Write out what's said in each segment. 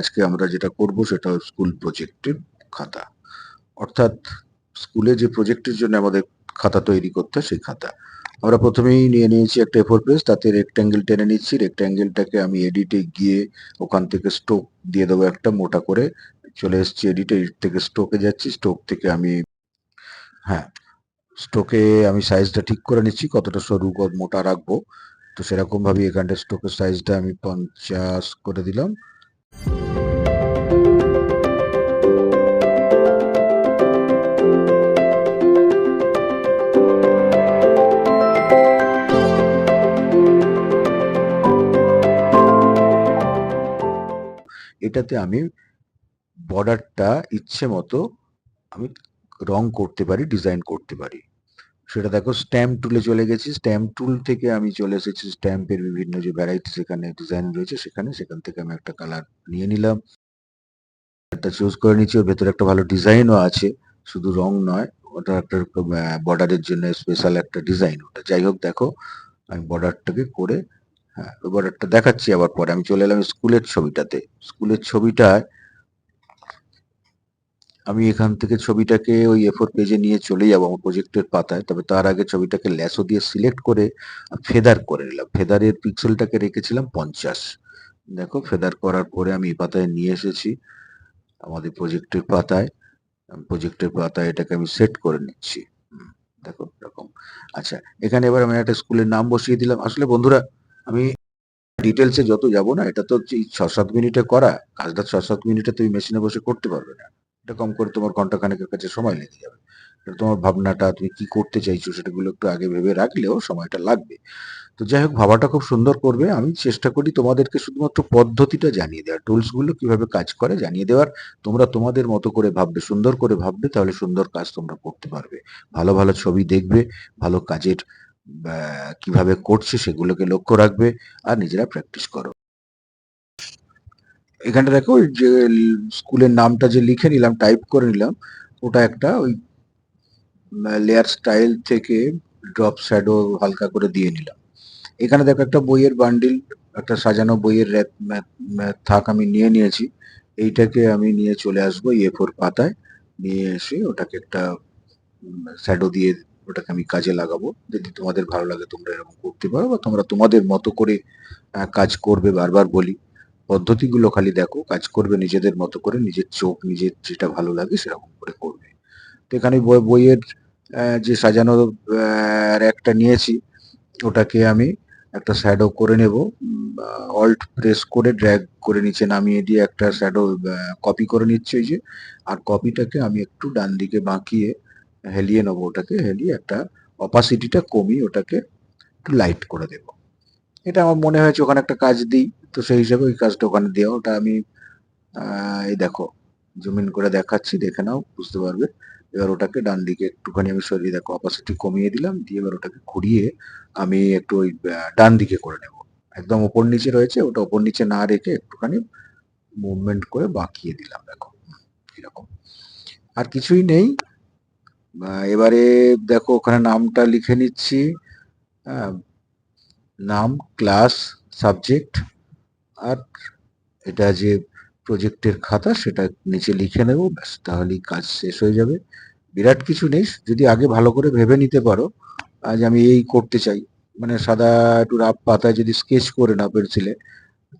আজকে আমরা যেটা করব সেটা স্কুল প্রজেক্টের খাতা। অর্থাৎ স্কুলে যে প্রজেক্টের জন্য আমাদের খাতা তৈরি করতে সেই খাতা। আমরা প্রথমেই নিয়ে নিয়েছি একটা এফোর পেজ তাতে রেক্ট্যাঙ্গেল টেনে নিচ্ছি। রেক্ট্যাঙ্গেলটাকে আমি এডিটে গিয়ে ওখান থেকে স্টোক দিয়ে দেবো একটা, মোটা করে। চলে এসছি এডিটে থেকে স্টোকে যাচ্ছি। স্টোক থেকে আমি হ্যাঁ স্টোকে আমি সাইজটা ঠিক করে নিচ্ছি, কতটা সরু মোটা রাখব। তো সেরকম ভাবে এখানটা স্টোকের সাইজটা আমি পঞ্চাশ করে দিলাম। এটাতে আমি বর্ডারটা ইচ্ছে মতো আমি রং করতে পারি ডিজাইন করতে পারি। সেটা দেখো স্ট্যাম্প টুলে চলে গেছি। স্ট্যাম্প টুল থেকে আমি চলে এসেছি। স্ট্যাম্পের বিভিন্ন যে ভ্যারাইটিস এখানে ডিজাইন রয়েছে, সেখানে সেখান থেকে আমি একটা কালার নিয়ে নিলাম। একটা চুজ করে নিচ্ছি ওর ভেতরে একটা ভালো ডিজাইনও আছে। শুধু রং নয়, ওটা একটা বর্ডারের জন্য স্পেশাল একটা ডিজাইন ওটা যাই হোক দেখো, আমি বর্ডারটাকে করে হ্যাঁ বর্ডারটা দেখাচ্ছি আবার পরে। আমি চলে এলাম স্কুলের ছবিটাতে। স্কুলের ছবিটায় আমি এখান থেকে ছবিটাকে ওই এফোর পেজে নিয়ে চলে যাব আমার প্রজেক্টের পাতায়। তবে তার আগে ছবিটাকে ল্যাসো দিয়ে সিলেক্ট করে ফেদার করে নিলাম। ফেদারের পিক্সেলটাকে রেখেছিলাম পঞ্চাশ। দেখো ফেদার করার পরে আমি এই পাতায় নিয়ে এসেছি আমাদের প্রজেক্টের পাতায়। প্রজেক্টের পাতায় এটাকে আমি সেট করে নিচ্ছি। দেখো, এরকম। আচ্ছা এখানে এবার আমি একটা স্কুলের নাম বসিয়ে দিলাম। আসলে বন্ধুরা, আমি ডিটেলসে যত যাব না, এটা তো ছ সাত মিনিটে করা। কাজটা ছ সাত মিনিটে তুমি মেশিনে বসে করতে পারবে না। এটা কম করে তোমার ঘণ্টা খানেকের কাছে সময় লেগে যাবে তোমার ভাবনাটা তুমি কি করতে চাইছো সেটাগুলো একটু আগে ভেবে রাখলেও সময়টা লাগবে। তো যাই হোক, ভাবাটা খুব সুন্দর করবে। আমি চেষ্টা করি তোমাদেরকে শুধুমাত্র পদ্ধতিটা জানিয়ে দেওয়ার, টুলসগুলো কীভাবে কাজ করে জানিয়ে দেওয়ার। তোমরা তোমাদের মতো করে ভাববে, সুন্দর করে ভাববে, তাহলে সুন্দর কাজ তোমরা করতে পারবে। ভালো ভালো ছবি দেখবে, ভালো কাজের কীভাবে করছে সেগুলোকে লক্ষ্য রাখবে, আর নিজেরা প্র্যাকটিস করো। এখানে দেখো যে স্কুলের নামটা যে লিখে নিলাম টাইপ করে নিলাম, ওটা একটা ওই লেয়ার স্টাইল থেকে ড্রপ শ্যাডো হালকা করে দিয়ে নিলাম। এখানে দেখো একটা বইয়ের বান্ডিল একটা সাজানো বইয়ের থাক আমি নিয়ে নিয়েছি। এইটাকে আমি নিয়ে চলে আসব এ ফোর পাতায়, নিয়ে এসে ওটাকে একটা শ্যাডো দিয়ে ওটাকে আমি কাজে লাগাবো। যদি তোমাদের ভালো লাগে তোমরা এরকম করতে পারো বা তোমরা তোমাদের মতো করে কাজ করবে বারবার বলি। পদ্ধতিগুলো খালি দেখো, কাজ করবে নিজেদের মতো করে, নিজের চোখ, নিজের যেটা ভালো লাগে সেরকম করে করবে। তো এখানে বই- বইয়ের যে সাজানো একটা নিয়েছি, ওটাকে আমি একটা শ্যাডো করে নেব অল্ট প্রেস করে ড্র্যাগ করে নিচে নামিয়ে দিয়ে একটা শ্যাডো কপি করে নিচ্ছি ওই যে, আর কপিটাকে আমি একটু ডান দিকে বাঁকিয়ে হেলিয়ে নেব ওটাকে, হেলিয়ে একটা অপাসিটিটা কমিয়ে ওটাকে একটু লাইট করে দেব। এটা আমার মনে হয়েছে ওখানে একটা কাজ দিই। তো সেই হিসাবে ওই কাজটা ওখানে দেওয়া ওটা আমি এই দেখো জুম ইন করে দেখাচ্ছি, দেখে নাও, বুঝতে পারবে। এবার ওটাকে ডান দিকে একটুখানি আমি সরিয়ে দেখো অপাসিটি কমিয়ে দিলাম, দিয়ে এবার ওটাকে ঘুরিয়ে আমি একটু ওই ডান দিকে করে নেব। একদম ওপর নিচে রয়েছে, ওটা ওপর নিচে না রেখে একটুখানি মুভমেন্ট করে বাঁকিয়ে দিলাম, দেখো, এরকম। আর কিছুই নেই। এবারে দেখো, ওখানে নামটা লিখে নিচ্ছি। নাম ক্লাস সাবজেক্ট আর এটা যে প্রজেক্টের খাতা সেটা নিচে লিখে নেব, ব্যাস, তাহলেই কাজ শেষ হয়ে যাবে। বিরাট কিছু নেই, যদি আগে ভালো করে ভেবে নিতে পারো, আজ আমি এই করতে চাই। মানে সাদা একটু রাফ পাতায় যদি স্কেচ করে না পেন্সিলে,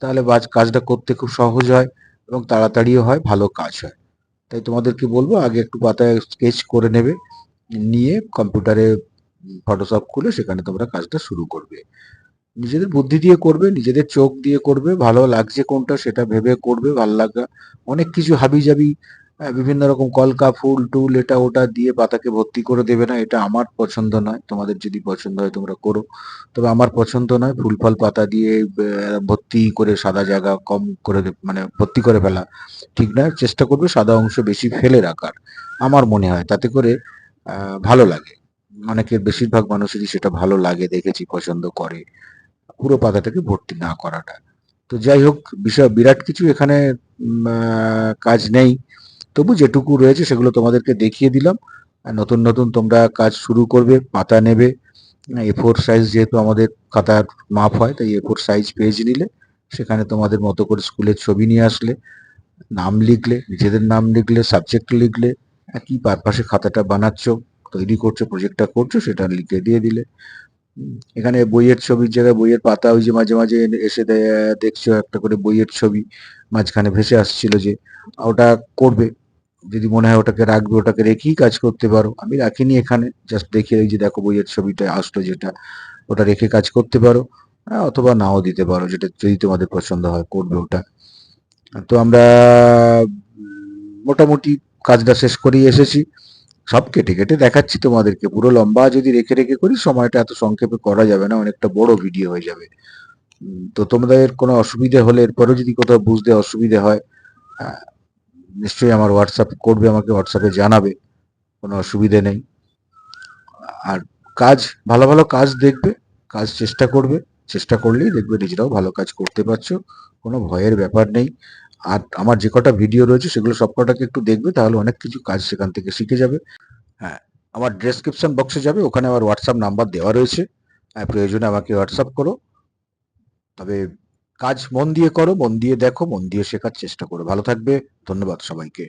তাহলে কাজটা করতে খুব সহজ হয় এবং তাড়াতাড়িও হয়, ভালো কাজ হয়। তাই তোমাদেরকে বলব, আগে একটু পাতায় স্কেচ করে নেবে, নিয়ে কম্পিউটারে ফটোশপ খুলে সেখানে তোমরা কাজটা শুরু করবে। নিজেদের বুদ্ধি দিয়ে করবে, নিজেদের চোখ দিয়ে করবে, ভালো লাগছে কোনটা সেটা ভেবে করবে, ভালো লাগা, অনেক কিছু হাবি জাবি বিভিন্ন রকম কলকা ফুল টুল এটা ওটা দিয়ে পাতাকে ভর্তি করে দেবে না, এটা আমার পছন্দ নয়, তোমাদের যদি পছন্দ হয় তোমরা করো, তবে আমার পছন্দ নয়, ফুল ফল পাতা দিয়ে ভর্তি করে সাদা জায়গা কম করে মানে ভর্তি করে ফেলা ঠিক নয় চেষ্টা করবে সাদা অংশ বেশি ফেলে রাখার, আমার মনে হয়, তাতে করে ভালো লাগে, অনেকের বেশিরভাগ মানুষেরই সেটা ভালো লাগে, দেখেছি, পছন্দ করে পুরো পাতাটাকে ভর্তি না করাটা। তো যাই হোক, বিষয় বিরাট কিছু এখানে কাজ নেই। তবু যেটুকু রয়েছে সেগুলো তোমাদেরকে দেখিয়ে দিলাম। নতুন নতুন তোমরা কাজ শুরু করবে, পাতা নেবে। এ ফোর সাইজ যেহেতু আমাদের খাতার মাপ হয়, তাই এ ফোর সাইজ পেজ নিলে সেখানে তোমাদের মতো করে স্কুলের ছবি নিয়ে আসলে, নাম লিখলে, নিজেদের নাম লিখলে সাবজেক্ট লিখলে কি পারপাসে খাতাটা বানাচ্ছ, তৈরি করছ প্রজেক্টটা করছ, সেটা লিখে দিয়ে দিলে। এখানে বইয়ের ছবির জায়গায় বইয়ের পাতা, ওই যে মাঝে মাঝে এসে দেখছ একটা করে বইয়ের ছবি, মাঝখানে ভেসে আসছিল যে ওটা করবে। যদি মনে হয় ওটাকে রাখবে, ওটাকে রেখেই কাজ করতে পারো। আমি রাখিনি এখানে জাস্ট দেখে যে দেখো বইয়ের ছবিটা আসলো যেটা, ওটা রেখে কাজ করতে পারো অথবা নাও দিতে পারো, যেটা যদি তোমাদের পছন্দ হয়, করবে ওটা। তো আমরা মোটামুটি কাজটা শেষ করেই এসেছি। সব কেটে কেটে দেখাচ্ছি তোমাদেরকে। পুরো লম্বা যদি রেখে রেখে করি সময়টা এত সংক্ষেপে করা যাবে না অনেকটা বড় ভিডিও হয়ে যাবে। তো তোমাদের কোনো অসুবিধে হলে এরপরেও যদি কোথাও বুঝতে অসুবিধে হয় আহ, নিশ্চয়ই আমার হোয়াটসঅ্যাপ করবে আমাকে হোয়াটসঅ্যাপে জানাবে কোনো অসুবিধে নেই। আর কাজ ভালো ভালো কাজ দেখবে কাজ চেষ্টা করবে চেষ্টা করলেই দেখবে নিজেরাও ভালো কাজ করতে পারছ কোনো ভয়ের ব্যাপার নেই। আর আমার যে কটা ভিডিও রয়েছে সেগুলো সব কটাকে একটু দেখবে তাহলে অনেক কিছু কাজ সেখান থেকে শিখে যাবে। হ্যাঁ আমার ডেসক্রিপশন বক্সে যাবে ওখানে আমার হোয়াটসঅ্যাপ নাম্বার দেওয়া রয়েছে। হ্যাঁ, প্রয়োজনে আমাকে হোয়াটসঅ্যাপ করো। তবে কাজ মন দিয়ে করো মন দিয়ে দেখো মন দিয়ে শেখার চেষ্টা করো। ভালো থাকবে ধন্যবাদ সবাইকে।